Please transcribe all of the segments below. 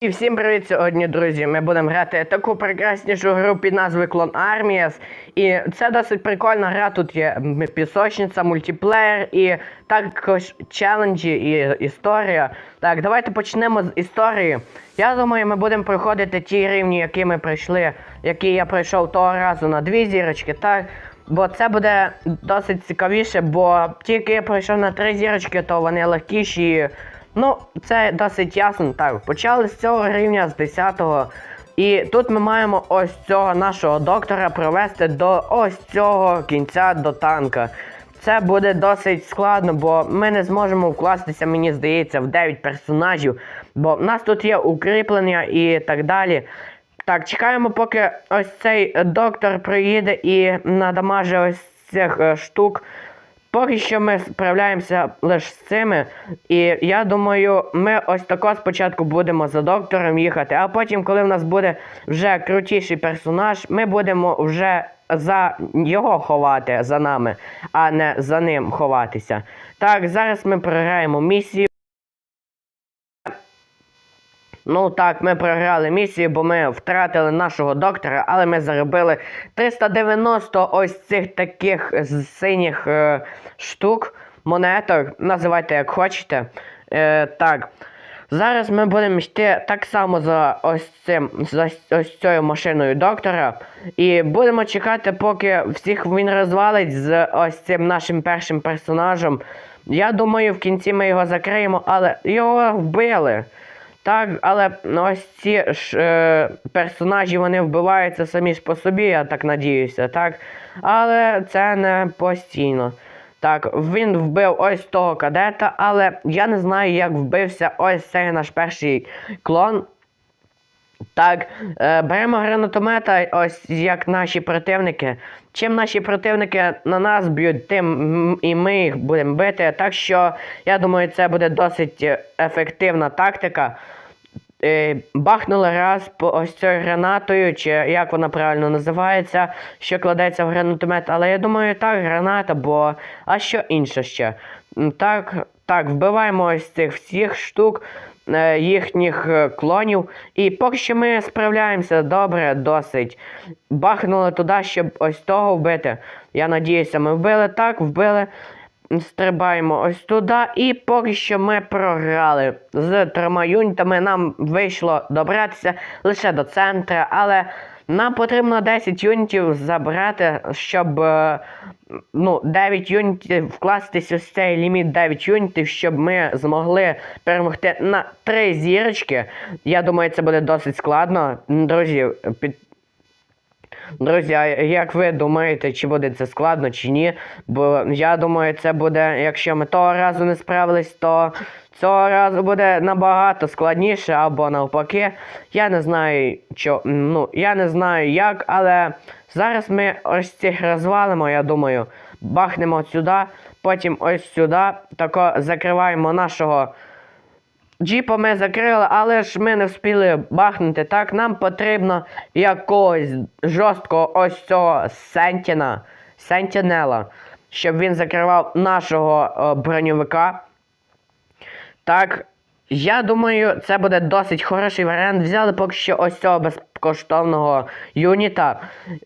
І всім привіт сьогодні, друзі. Ми будемо грати таку прекраснішу гру під назвою Clone Armies. І це досить прикольна гра. Тут є пісочниця, мультиплеєр і також челенджі і історія. Так, давайте почнемо з історії. Я думаю, ми будемо проходити ті рівні, які ми пройшли, які я пройшов того разу на дві зірочки. Так. Бо це буде досить цікавіше, бо тільки я пройшов на три зірочки, то вони легкіші. Ну, це досить ясно. Так, почали з цього рівня з 10-го. І тут ми маємо ось цього нашого доктора провести до ось цього кінця до танка. Це буде досить складно, бо ми не зможемо вкластися, мені здається, в 9 персонажів. Бо в нас тут є укріплення і так далі. Так, чекаємо, поки ось цей доктор приїде і надамаже ось цих е, штук. Поки що ми справляємося лише з цими. І я думаю, ми ось тако спочатку будемо за доктором їхати, а потім, коли в нас буде вже крутіший персонаж, ми будемо вже за його ховати за нами, а не за ним ховатися. Так, зараз ми програємо місію. Ну так, ми програли місію, бо ми втратили нашого доктора, але ми заробили 390 ось цих таких синіх е, штук, монеток, називайте як хочете. Е, так. Зараз ми будемо йти так само за ось цим, за ось цією машиною доктора. І будемо чекати, поки всіх він розвалить з ось цим нашим першим персонажем. Я думаю, в кінці ми його закриємо, але його вбили. Так, але ну, ось ці ж е, персонажі вони вбиваються самі ж по собі, я так надіюся, так? Але це не постійно. Так, він вбив ось того кадета, але я не знаю, як вбився ось цей наш перший клон. Так, е, беремо гранатомета, ось як наші противники. Чим наші противники на нас б'ють, тим і ми їх будемо бити. Так що я думаю, це буде досить е, ефективна тактика. Е, бахнули раз по ось цією гранатою, чи як вона правильно називається, що кладеться в гранатомет. Але я думаю, так, граната, бо а що інше ще? Так, так, вбиваємо ось цих всіх штук, е, їхніх е, клонів. І поки що ми справляємося добре, досить. Бахнули туди, щоб ось того вбити. Я надіюся, ми вбили так, вбили. Стрибаємо ось туди, і поки що ми програли. З трьома юнітами нам вийшло добратися лише до центра, але нам потрібно 10 юнітів забрати, щоб е, ну, 9 юнітів вкластись ось цей ліміт 9 юнітів, щоб ми змогли перемогти на 3 зірочки. Я думаю, це буде досить складно. Друзі, під, Друзі, як ви думаєте, чи буде це складно, чи ні? Бо я думаю, це буде, якщо ми того разу не справились, то цього разу буде набагато складніше або навпаки. Я не знаю, що, ну, я не знаю як, але зараз ми ось цих розвалимо, я думаю, бахнемо сюди, потім ось сюди, тако закриваємо нашого. Джіпа ми закрили, але ж ми не встигли бахнути. Так, нам потрібно якогось жорсткого ось цього Сентіна, Сентінела, щоб він закривав нашого е, броньовика. Так, я думаю, це буде досить хороший варіант. Взяли поки що ось цього безкоштовного юніта.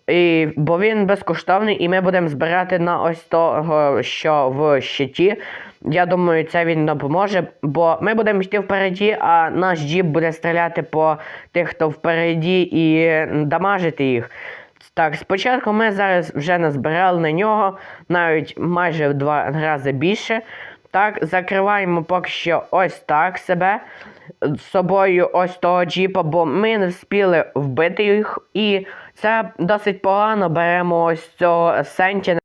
І, бо він безкоштовний, і ми будемо збирати на ось того, що в щиті. Я думаю, це він допоможе, бо ми будемо йти впереді, а наш джіп буде стріляти по тих, хто впереді, і дамажити їх. Так, спочатку ми зараз вже назбирали на нього навіть майже в два рази більше. Так, закриваємо поки що ось так себе з собою ось того джіпа, бо ми не встигли вбити їх. І це досить погано. Беремо ось цього Сентіна.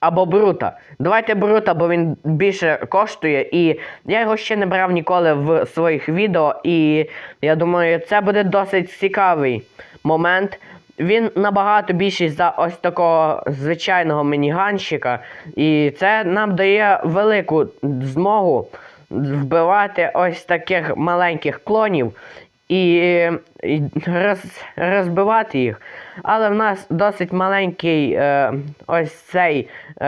Або Брута. Давайте Брута, бо він більше коштує, і я його ще не брав ніколи в своїх відео, і я думаю, це буде досить цікавий момент. Він набагато більший за ось такого звичайного мініганщика, і це нам дає велику змогу вбивати ось таких маленьких клонів і, роз, розбивати їх. Але в нас досить маленький е, ось цей е,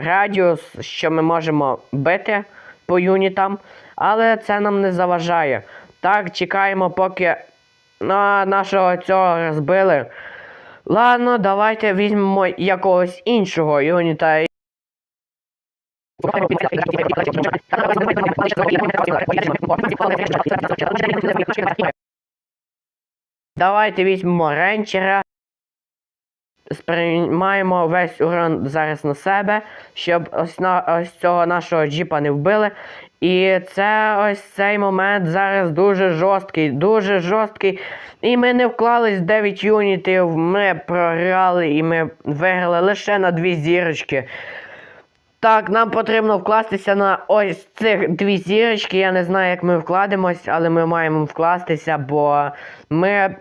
радіус, що ми можемо бити по юнітам. Але це нам не заважає. Так, чекаємо, поки на нашого цього розбили. Ладно, давайте візьмемо якогось іншого юніта. Давайте візьмемо ренчера. Сприймаємо весь урон зараз на себе, щоб ось на ось цього нашого джіпа не вбили. І це ось цей момент зараз дуже жорсткий, дуже жорсткий. І ми не вклались 9 юнітів, ми програли і ми виграли лише на дві зірочки. Так, нам потрібно вкластися на ось цих дві зірочки. Я не знаю, як ми вкладемось, але ми маємо вкластися, бо ми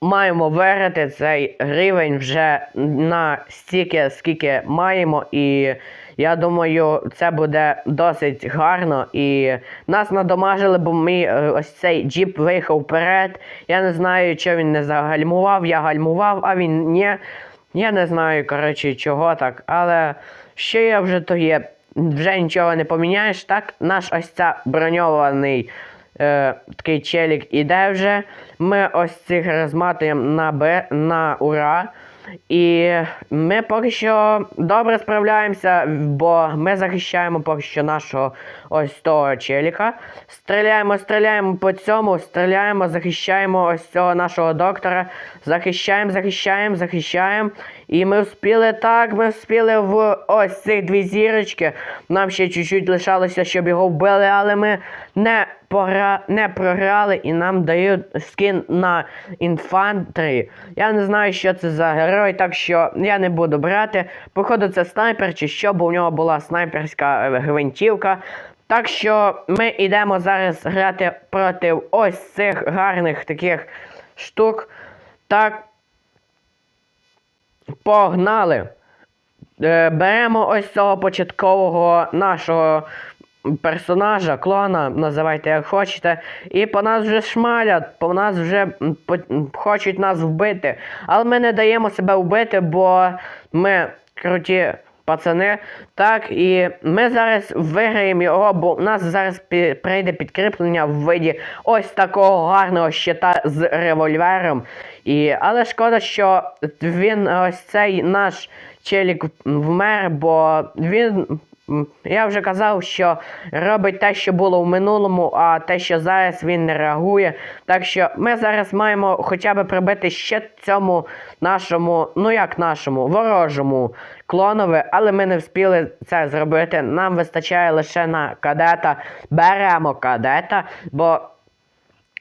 маємо виграти цей рівень вже на стільки, скільки маємо, і я думаю, це буде досить гарно. І нас надомажили, бо ми е, ось цей джіп виїхав вперед. Я не знаю, що він не загальмував, я гальмував, а він ні. Я не знаю, коротше, чого так, але що є вже то є. Вже нічого не поміняєш, так? Наш ось ця броньований е, такий челік іде вже. Ми ось цих розматуємо на Б, на ура. І ми поки що добре справляємося, бо ми захищаємо поки що нашого ось того челіка. Стріляємо, стріляємо по цьому, стріляємо, захищаємо ось цього нашого доктора. Захищаємо, захищаємо, захищаємо. І ми вспіли так, ми вспіли в ось цих дві зірочки. Нам ще чуть-чуть лишалося, щоб його вбили, але ми не пора... не програли і нам дають скін на інфантрі. Я не знаю, що це за герой, так що я не буду брати. Походу, це снайпер чи що, бо в нього була снайперська е, гвинтівка. Так що ми йдемо зараз грати проти ось цих гарних таких штук. Так. Погнали! Е, беремо ось цього початкового нашого персонажа, клона, називайте як хочете, і по нас вже шмалять, по нас вже по- хочуть нас вбити. Але ми не даємо себе вбити, бо ми круті пацани. Так, і ми зараз виграємо його, бо у нас зараз прийде підкріплення в виді ось такого гарного щита з револьвером. І, але шкода, що він ось цей наш челік вмер, бо він. Я вже казав, що робить те, що було в минулому, а те, що зараз він не реагує. Так що ми зараз маємо хоча б прибити ще цьому нашому, ну як нашому, ворожому клонові, але ми не встигли це зробити. Нам вистачає лише на кадета. Беремо кадета, бо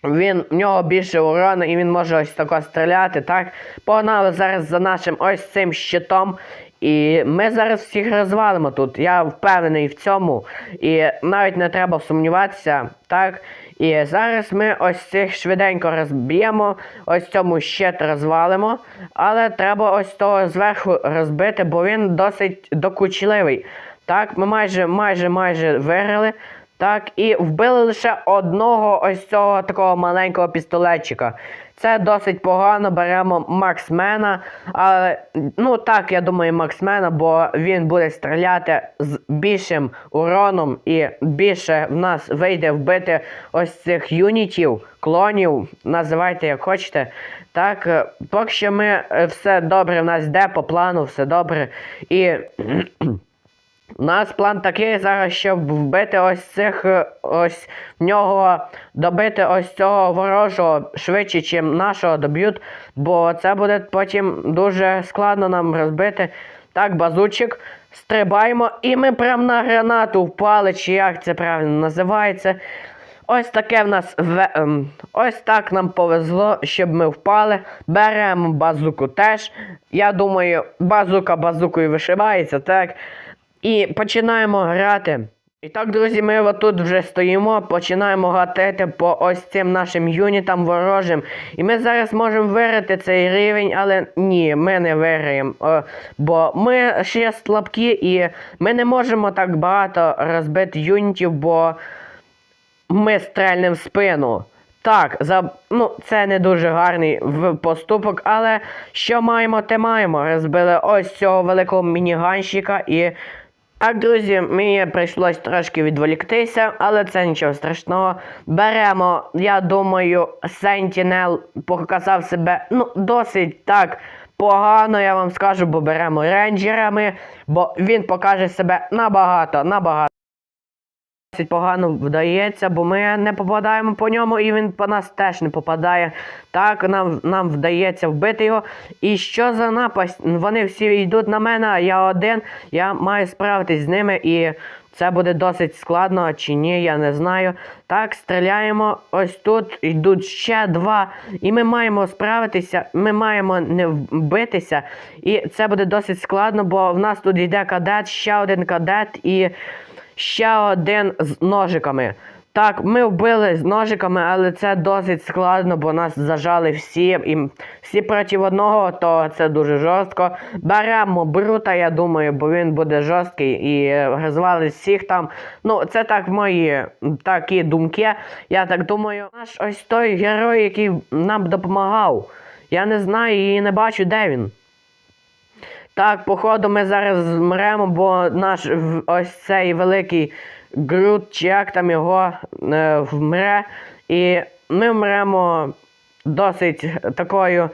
він в нього більше урону і він може ось тако стріляти. Так, погнали зараз за нашим ось цим щитом. І ми зараз всіх розвалимо тут. Я впевнений в цьому. І навіть не треба сумніватися. Так. І зараз ми ось цих швиденько розб'ємо, ось цьому щит розвалимо. Але треба ось того зверху розбити, бо він досить докучливий. Так, ми майже майже майже виграли. Так, і вбили лише одного ось цього такого маленького пістолетчика. Це досить погано. Беремо Марксмена. Але, ну так, я думаю, Марксмена, бо він буде стріляти з більшим уроном і більше в нас вийде вбити ось цих юнітів, клонів, називайте як хочете. Так, е, поки що ми е, все добре в нас йде по плану, все добре. І у нас план такий зараз, щоб вбити ось цих е, ось в нього добити ось цього ворожого швидше, чим нашого доб'ють, бо це буде потім дуже складно нам розбити. Так, базучик, стрибаємо, і ми прям на гранату впали, чи як це правильно називається. Ось таке в нас ве- ем, ось так нам повезло, щоб ми впали. Беремо базуку теж. Я думаю, базука базукою вишивається, так. І починаємо грати. І так, друзі, ми отут вже стоїмо, починаємо гатити по ось цим нашим юнітам ворожим. І ми зараз можемо виграти цей рівень, але ні, ми не виграємо. Бо ми ще слабкі і ми не можемо так багато розбити юнітів, бо ми стрельнемо в спину. Так, за... ну, це не дуже гарний поступок, але що маємо, те маємо. Розбили ось цього великого мініганщика і Так, друзі, мені прийшлось трошки відволіктися, але це нічого страшного. Беремо, я думаю, Sentinel показав себе ну, досить так погано, я вам скажу, бо беремо рейнджерами, бо він покаже себе набагато, набагато. Досить погано вдається, бо ми не попадаємо по ньому, і він по нас теж не попадає. Так, нам, нам вдається вбити його. І що за напасть? Вони всі йдуть на мене, а я один. Я маю справитись з ними, і це буде досить складно чи ні, я не знаю. Так, стріляємо. Ось тут йдуть ще два. І ми маємо справитися, ми маємо не вбитися. І це буде досить складно, бо в нас тут йде кадет, ще один кадет і ще один з ножиками. Так, ми вбили з ножиками, але це досить складно, бо нас зажали всі. І всі проти одного, то це дуже жорстко. Беремо брута, я думаю, бо він буде жорсткий і розвалить всіх там. Ну, це так мої такі думки. Я так думаю, наш ось той герой, який нам допомагав. Я не знаю і не бачу, де він. Так, походу, ми зараз змремо, бо наш ось цей великий Грут, чи як там його е, вмре. І ми вмремо досить такою.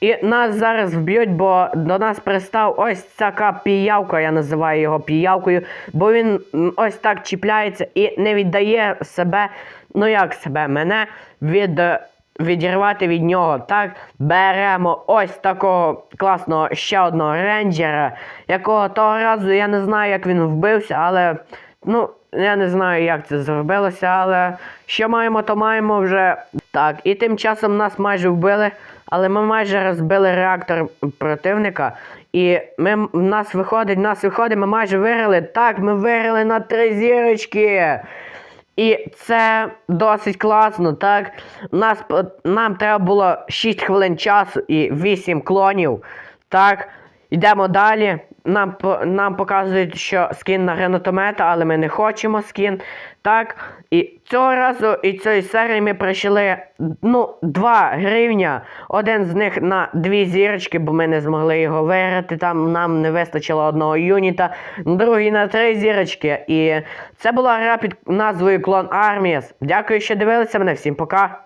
І нас зараз вб'ють, бо до нас пристав ось така піявка, я називаю його піявкою, бо він ось так чіпляється і не віддає себе, ну як себе, мене від. Відірвати від нього. Так, беремо ось такого класного ще одного рейнджера, якого того разу я не знаю, як він вбився, але ну, я не знаю, як це зробилося, але що маємо, то маємо вже. Так, і тим часом нас майже вбили, але ми майже розбили реактор противника. І ми, в нас виходить, в нас виходить, ми майже виграли. Так, ми виграли на три зірочки. І це досить класно, так? Нас, нам треба було 6 хвилин часу і 8 клонів. Так, йдемо далі. Нам, нам показують, що скін на гранатомета, але ми не хочемо скін. Так, і цього разу і цієї серії ми прийшли ну, 2 гривня. Один з них на 2 зірочки, бо ми не змогли його виграти. Там нам не вистачило одного юніта. Другий на 3 зірочки. І це була гра під назвою Клон Armies. Дякую, що дивилися мене. Всім пока.